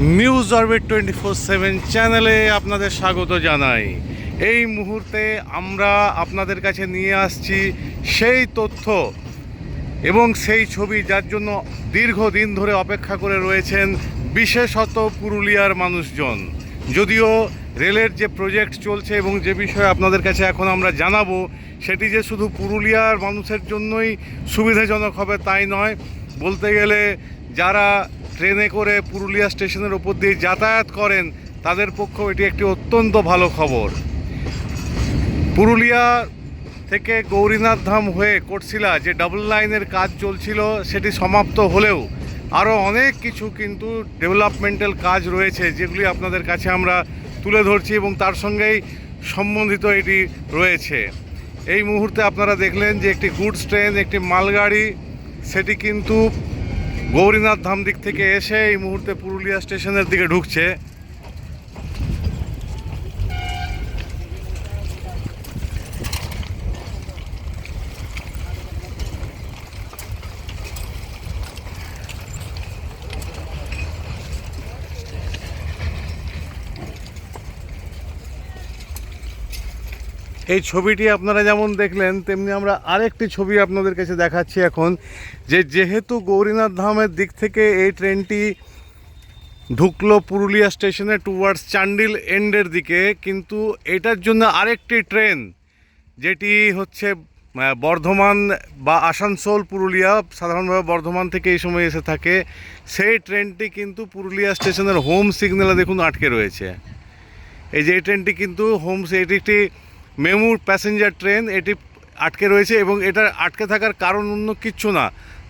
News orbit twenty four seven চ্যানেলে আপনাদের স্বাগত জানাই। এই মুহূর্তে আমরা আপনাদের কাছে নিয়ে আসছি সেই তথ্য এবং সেই ছবি যার জন্য দীর্ঘদিন ধরে অপেক্ষা করে রয়েছেন বিশেষত পুরুলিয়ার মানুষজন। যদিও রেলের যে প্রজেক্ট চলছে এবং যে বিষয়ে আপনাদের কাছে এখন আমরা জানাব, সেটি যে শুধু পুরুলিয়ার মানুষের জন্যই সুবিধাজনক হবে তাই নয়। বলতে গেলে যারা ট্রেনে করে পুরুলিয়া স্টেশনের ওপর দিয়ে যাতায়াত করেন, তাদের পক্ষেও এটি একটি অত্যন্ত ভালো খবর। পুরুলিয়া থেকে গৌরীনাথ ধাম হয়ে কোটশিলা যে ডাবল লাইনের কাজ চলছিল, সেটি সমাপ্ত হলেও আরও অনেক কিছু কিন্তু ডেভেলপমেন্টাল কাজ রয়েছে, যেগুলি আপনাদের কাছে আমরা তুলে ধরছি এবং তার সঙ্গেই সম্বন্ধিত এটি রয়েছে। এই মুহূর্তে আপনারা দেখলেন যে একটি গুডস ট্রেন একটি মালগাড়ি, সেটি কিন্তু গৌরীনাথ ধাম দিক থেকে এসে এই মুহূর্তে পুরুলিয়া স্টেশনের দিকে ঢুকছে। এই ছবিটি আপনারা যেমন দেখলেন, তেমনি আমরা আরেকটি ছবি আপনাদের কাছে দেখাচ্ছি এখন, যে যেহেতু গৌরীনাথ ধামের দিক থেকে এই ট্রেনটি ঢুকলো পুরুলিয়া স্টেশনে টুয়ার্ডস চান্ডিল এন্ডের দিকে, কিন্তু এটার জন্য আরেকটি ট্রেন, যেটি হচ্ছে বর্ধমান বা আসানসোল পুরুলিয়া, সাধারণভাবে বর্ধমান থেকে এই সময় এসে থাকে, সেই ট্রেনটি কিন্তু পুরুলিয়া স্টেশনের হোম সিগন্যালে দেখুন আটকে রয়েছে। এই যে ট্রেনটি কিন্তু হোম এটি একটি মেমুর প্যাসেঞ্জার ট্রেন এটি আটকে রয়েছে এবং এটা আটকে থাকার কারণ অন্য কিচ্ছু না।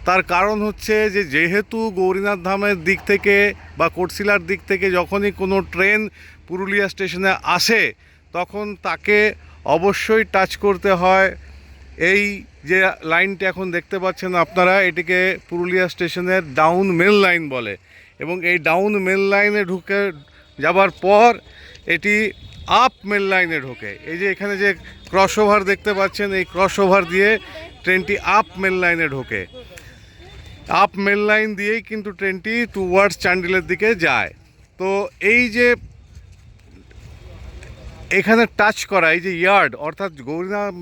তার কারণ হচ্ছে যে, যেহেতু গৌরীনাথ ধামের দিক থেকে বা কোটশিলার দিক থেকে যখনই কোনো ট্রেন পুরুলিয়া স্টেশনে আসে, তখন তাকে অবশ্যই টাচ করতে হয়। এই যে লাইনটি এখন দেখতে পাচ্ছেন আপনারা, এটিকে পুরুলিয়া স্টেশনের ডাউন মেল লাইন বলে এবং এই ডাউন মেল লাইনে ঢুকে যাবার পর এটি আপ মেল লাইনে ঢোকে। এই যে এখানে যে ক্রস ওভার দেখতে পাচ্ছেন, এই ক্রস ওভার দিয়ে ট্রেনটি আপ মেল লাইনে ঢোকে। আপ মেল লাইন দিয়েই কিন্তু ট্রেনটি টুয়ার্ডস চান্ডিলের দিকে যায়। তো এই যে এখানে টাচ করা, এই যে ইয়ার্ড অর্থাৎ গৌরীনাথ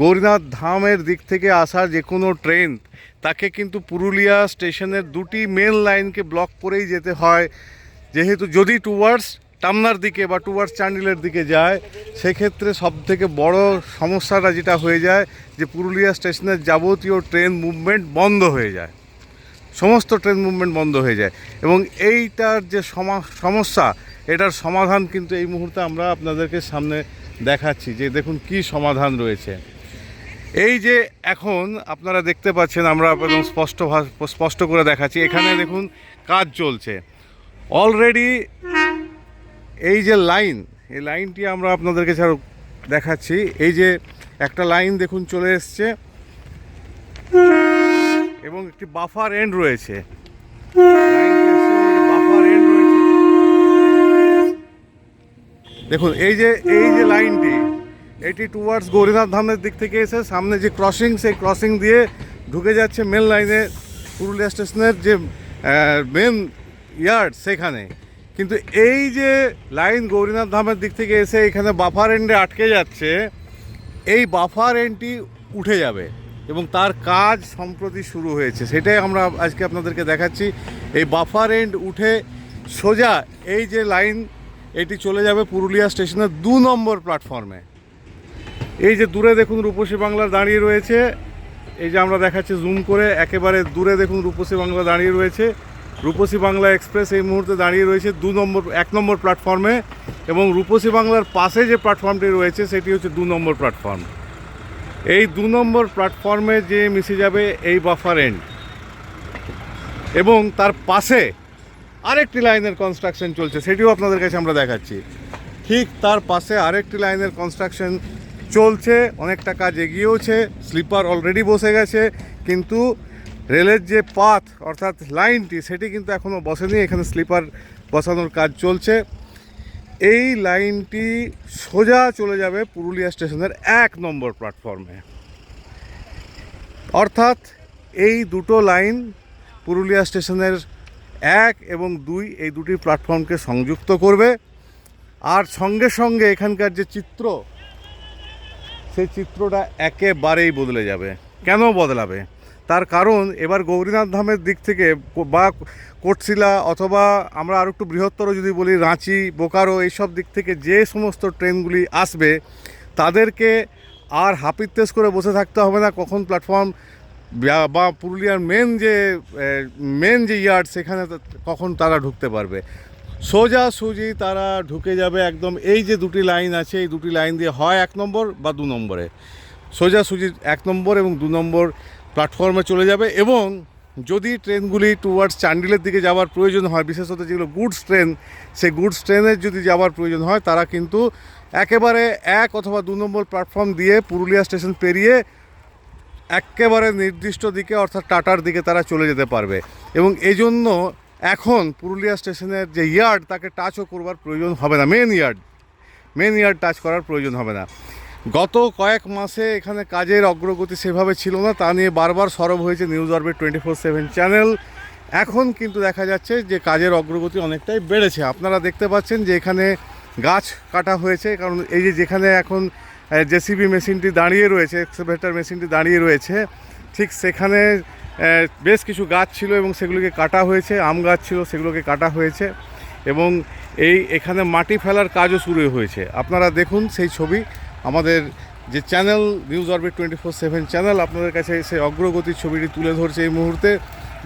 গৌরীনাথ ধামের দিক থেকে আসা যে কোনো ট্রেন তাকে কিন্তু পুরুলিয়া স্টেশনের দুটি মেন লাইনকে ব্লক করেই যেতে হয়। যেহেতু যদি টুয়ার্ডস টামনার দিকে বা টুয়ার্স চান্ডিলের দিকে যায়, সেক্ষেত্রে সব থেকে বড় সমস্যাটা যেটা হয়ে যায়, যে পুরুলিয়া স্টেশনের যাবতীয় ট্রেন মুভমেন্ট বন্ধ হয়ে যায়। সমস্ত ট্রেন মুভমেন্ট বন্ধ হয়ে যায়। এবং এইটার যে সমা- সমস্যা, এটার সমাধান কিন্তু এই মুহূর্তে আমরা আপনাদেরকে সামনে দেখাচ্ছি, যে দেখুন কি সমাধান রয়েছে। এই যে এখন আপনারা দেখতে পাচ্ছেন আমরা একদম স্পষ্ট স্পষ্ট করে দেখাচ্ছি, এখানে দেখুন কাজ চলছে। অলরেডি এই যে লাইন, এই লাইনটি আমরা আপনাদেরকে ছাড় দেখাচ্ছি। এই যে একটা লাইন দেখুন, চলে এসছে। এবং একটি বাফার এন্ড রয়েছে। দেখুন, এই যে এই যে লাইনটি, এটি টুয়ার্ডস গৌরীনাথ ধামের দিক থেকে এসে সামনে যে ক্রসিং সেই ক্রসিং দিয়ে ঢুকে যাচ্ছে মেন লাইনে পুরুলিয়া স্টেশনের যে মেন ইয়ার্ড সেখানে। কিন্তু এই যে লাইন গৌরীনাথ ধামের দিক থেকে এসে এখানে বাফার এন্ডে আটকে যাচ্ছে, এই বাফার এন্ডটি উঠে যাবে এবং তার কাজ সম্প্রতি শুরু হয়েছে। সেটাই আমরা আজকে আপনাদেরকে দেখাচ্ছি। এই বাফার এন্ড উঠে সোজা এই যে লাইন, এটি চলে যাবে পুরুলিয়া স্টেশনের দু নম্বর প্ল্যাটফর্মে এই যে দূরে দেখুন রূপসী বাংলা দাঁড়িয়ে রয়েছে। এই যে আমরা দেখাচ্ছি জুম করে, একেবারে দূরে দেখুন রূপসী বাংলা দাঁড়িয়ে রয়েছে। রূপসী বাংলা এক্সপ্রেস এই মুহূর্তে দাঁড়িয়ে রয়েছে দু নম্বর, এক নম্বর প্ল্যাটফর্মে এবং রূপসী বাংলার পাশে যে প্ল্যাটফর্মটি রয়েছে সেটি হচ্ছে দু নম্বর প্ল্যাটফর্ম। এই দু নম্বর প্ল্যাটফর্মে যে মিশে যাবে এই বাফার এন্ড এবং তার পাশে আরেকটি লাইনের কনস্ট্রাকশন চলছে, সেটিও আপনাদের কাছে আমরা দেখাচ্ছি। ঠিক তার পাশে আরেকটি লাইনের কনস্ট্রাকশন চলছে, অনেকটা কাজ এগিয়েওছে স্লিপার অলরেডি বসে গেছে, কিন্তু রেলের যে পাথ, অর্থাৎ লাইনটি, সেটি কিন্তু এখনও বসেনি। এখানে স্লিপার বসানোর কাজ চলছে। এই লাইনটি সোজা চলে যাবে পুরুলিয়া স্টেশনের এক নম্বর প্ল্যাটফর্মে। অর্থাৎ এই দুটো লাইন পুরুলিয়া স্টেশনের এক এবং দুই এই দুটি প্ল্যাটফর্মকে সংযুক্ত করবে। আর সঙ্গে সঙ্গে এখানকার যে চিত্র, সেই চিত্রটা একেবারেই বদলে যাবে। কেন বদলাবে? তার কারণ এবার গৌরীনাথ ধামের দিক থেকে বা কোটশিলা অথবা আমরা আরও একটু বৃহত্তর যদি বলি রাঁচি, বোকারো এইসব দিক থেকে যে সমস্ত ট্রেনগুলি আসবে, তাদেরকে আর হাপিত্তেস করে বসে থাকতে হবে না। কখন প্ল্যাটফর্ম বা পুরুলিয়ার মেন যে মেন যে ইয়ার্ড সেখানে কখন তারা ঢুকতে পারবে। সোজা সুজি তারা ঢুকে যাবে একদম এই যে দুটি লাইন আছে, এই দুটি লাইন দিয়ে হয় এক নম্বর বা দু নম্বরে। সোজা সুজি এক নম্বর এবং দু নম্বর প্ল্যাটফর্মে চলে যাবে এবং যদি ট্রেনগুলি টুয়ার্ডস চান্ডিলের দিকে যাওয়ার প্রয়োজন হয়, বিশেষত যেগুলো গুডস ট্রেন সেই গুডস ট্রেনের যদি যাওয়ার প্রয়োজন হয়, তারা কিন্তু একেবারে এক অথবা দু নম্বর প্ল্যাটফর্ম দিয়ে পুরুলিয়া স্টেশন পেরিয়ে একেবারে নির্দিষ্ট দিকে, অর্থাৎ টাটার দিকে তারা চলে যেতে পারবে। এবং এই জন্য এখন পুরুলিয়া স্টেশনের যে ইয়ার্ড তাকে টাচও করবার প্রয়োজন হবে না। Main yard main yard touch করার প্রয়োজন হবে না। গত কয়েক মাসে এখানে কাজের অগ্রগতি সেভাবে ছিল না, তা নিয়ে বারবার সরব হয়েছে news orbit twenty four seven channel এখন কিন্তু দেখা যাচ্ছে যে কাজের অগ্রগতি অনেকটাই বেড়েছে। আপনারা দেখতে পাচ্ছেন যে এখানে গাছ কাটা হয়েছে, কারণ এই যে যেখানে এখন জেসিবি মেশিনটি দাঁড়িয়ে রয়েছে এক্সভেটার মেশিনটি দাঁড়িয়ে রয়েছে, ঠিক সেখানে বেশ কিছু গাছ ছিল এবং সেগুলোকে কাটা হয়েছে, আম গাছ ছিল, সেগুলোকে কাটা হয়েছে এবং এই এখানে মাটি ফেলার কাজও শুরু হয়েছে। আপনারা দেখুন সেই ছবি। আমাদের যে channel news orbit twenty four seven channel, আপনাদের কাছে সেই অগ্রগতির ছবিটি তুলে ধরছে এই মুহূর্তে,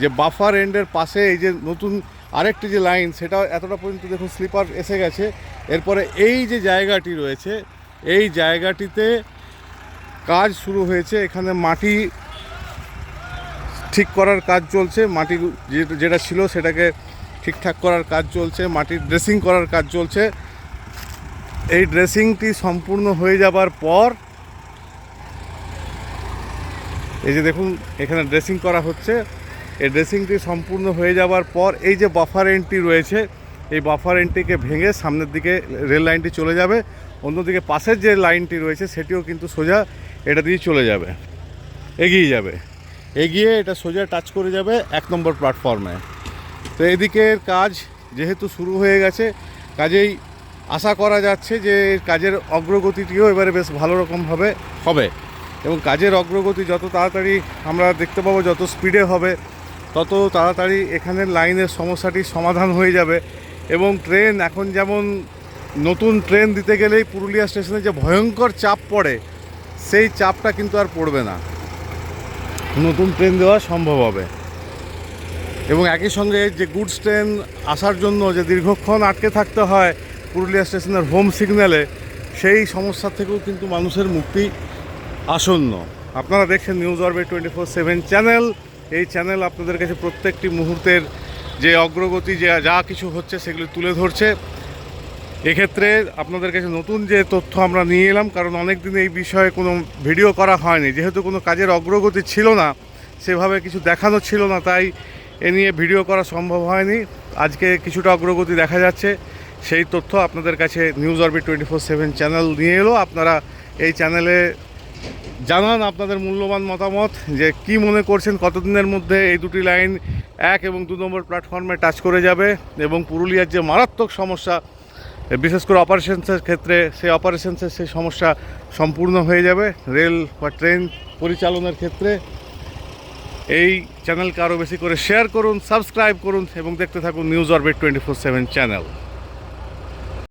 যে বাফার এন্ডের পাশে এই যে নতুন আরেকটি যে লাইন, সেটা এতটা পর্যন্ত দেখুন স্লিপার এসে গেছে। এরপরে এই যে জায়গাটি রয়েছে, এই জায়গাটিতে কাজ শুরু হয়েছে। এখানে মাটি ঠিক করার কাজ চলছে, মাটি যেটা ছিল সেটাকে ঠিকঠাক করার কাজ চলছে, মাটির ড্রেসিং করার কাজ চলছে। এই ড্রেসিংটি সম্পূর্ণ হয়ে যাবার পর এই যে দেখুন, এখানে ড্রেসিং করা হচ্ছে। এই ড্রেসিংটি সম্পূর্ণ হয়ে যাবার পর এই যে বাফার এন্ডটি রয়েছে, এই বাফার এন্ডটিকে ভেঙে সামনের দিকে রেল লাইনটি চলে যাবে। অন্যদিকে পাশের যে লাইনটি রয়েছে, সেটিও কিন্তু সোজা এটা দিয়ে চলে যাবে। এগিয়ে যাবে। এগিয়ে এটা সোজা টাচ করে যাবে এক নম্বর প্ল্যাটফর্মে। তো এদিকের কাজ যেহেতু শুরু হয়ে গেছে, কাজেই আশা করা যাচ্ছে যে কাজের অগ্রগতিটিও এবারে বেশ ভালো রকমভাবে হবে। এবং কাজের অগ্রগতি যত তাড়াতাড়ি আমরা দেখতে পাবো যত স্পিডে হবে তত তাড়াতাড়ি এখানের লাইনের সমস্যাটি সমাধান হয়ে যাবে। এবং ট্রেন এখন যেমন নতুন ট্রেন দিতে গেলেই পুরুলিয়া স্টেশনে যে ভয়ঙ্কর চাপ পড়ে সেই চাপটা কিন্তু আর পড়বে না। নতুন ট্রেন দেওয়া সম্ভব হবে। এবং একই সঙ্গে যে গুডস ট্রেন আসার জন্য যে দীর্ঘক্ষণ আটকে থাকতে হয় পুরুলিয়া স্টেশনের হোম সিগন্যালে সেই সমস্যা থেকেও কিন্তু মানুষের মুক্তি আসন্ন। আপনারা দেখছেন news orbit twenty four seven channel. এই চ্যানেল আপনাদের কাছে প্রত্যেকটি মুহূর্তের যে অগ্রগতি, যে যা কিছু হচ্ছে সেগুলি তুলে ধরছে। এক্ষেত্রে আপনাদের কাছে নতুন যে তথ্য আমরা নিয়ে এলাম, কারণ অনেক দিন এই বিষয়ে কোনো ভিডিও করা হয়নি। যেহেতু কোনো কাজের অগ্রগতি ছিল না, সেভাবে কিছু দেখানো ছিল না, তাই এ নিয়ে ভিডিও করা সম্ভব হয়নি। আজকে কিছুটা অগ্রগতি দেখা যাচ্ছে। সেই তথ্য আপনাদের কাছে news orbit twenty four seven channel নিয়ে এলো। আপনারা এই চ্যানেলে জানান আপনাদের মূল্যবান মতামত, যে কি মনে করছেন, কতদিনের মধ্যে এই দুটি লাইন এক এবং দু নম্বর প্ল্যাটফর্মে টাচ করে যাবে এবং পুরুলিয়ার যে মারাত্মক সমস্যা, বিশেষ করে অপারেশনসের ক্ষেত্রে সেই অপারেশনসের সেই সমস্যা সম্পূর্ণ হয়ে যাবে রেল বা ট্রেন পরিচালনার ক্ষেত্রে। এই চ্যানেলকে আরও বেশি করে শেয়ার করুন সাবস্ক্রাইব করুন এবং দেখতে থাকুন news orbit twenty four seven channel